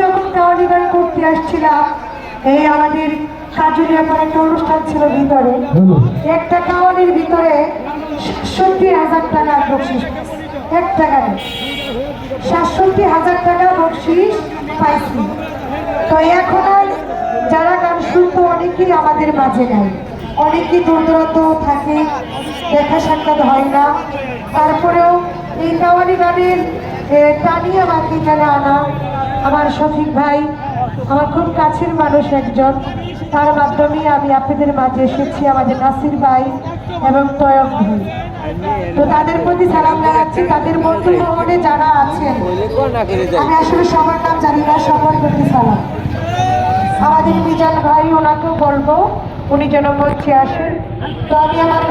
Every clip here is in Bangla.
যখন করতে আসছিলাম এই আমাদের একটা অনুষ্ঠান ছিল ভিতরে। একটা কাওয়ালির ভিতরে সাতষট্টি হাজার টাকা বকশিস। একটা গানে সাতষট্টি হাজার টাকা বকশিস পাইছি। তো এখন আর যারা গান শুনতো অনেকেই আমাদের মাঝে নাই। অনেকেই দূর দূরান্ত থাকে দেখা সাক্ষাৎ হয় না। তারপরেও এই কাওয়ালি গানের এ, টানি আমাকে এখানে আনা? আমার শফিক ভাই আমার খুব কাছের মানুষ একজন। তার মাধ্যমে আমি আপনাদের মাঝে এসেছি আমাদের নাসির ভাই এবং তয়ক ভাই। তো তাদের প্রতি সালাম জানাচ্ছি তাদের বন্ধু ভবনে যারা আছেন। আমি আসলে সবার নাম জানি না সবার প্রতি সালাম। আমাদের মিজান ভাই ওনাকেও বলব উনি যেন মঞ্চে আসেন। তো আমি আমার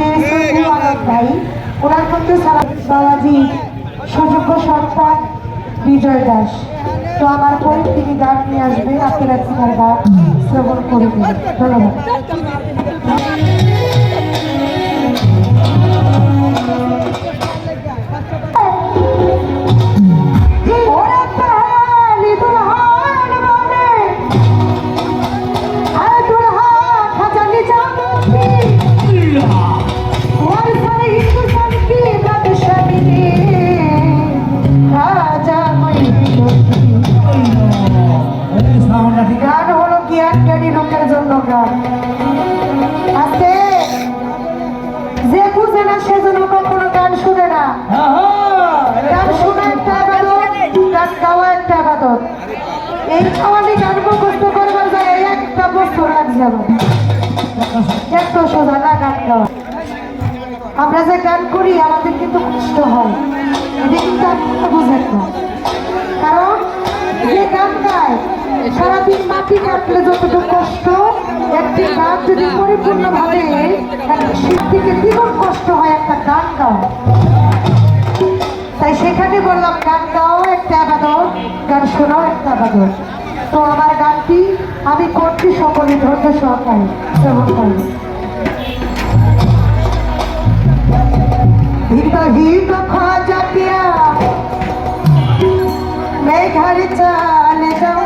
যাচ্ছি আমাদের ভাই। ওনার মধ্যে বাবাজি সুযোগ্য সন্তান বিজয় দাস। তো আমার পরে তিনি গান নিয়ে আসবে আপনারা তিনার গান শ্রবণ করে ধন্যবাদ। যে বুঝে না সে যেন কখনো গান শুনে না। গান শোনা একটা আবাদত গান গাওয়া একটা আবাদত। এই খাওয়ালি গান মুখস্থ করবার যায় এই একটা বছর লাগে যাবে এত সোজা না গান গাওয়া। আমরা যে গান করি আমাদের কিন্তু কষ্ট হয়। এটা কিন্তু আপনারা বুঝেন না। কারণ যে গান গায় সারাদিন মাটি কাটলে যতটুকু কষ্ট যদি পরিপূর্ণ ভাবে শিল্পীকে জীবন কষ্ট হয় একটা গান গাও? তাই সেখানে বললাম, গান গাও, একটা আবাদত। গান শোনাও, একটা আবাদত। তো আমার গানটি আমি করছি সকলে ধৈর্য সহকারে গ্রহণ করি। হিত খোঁজা মেঘার চালে যাও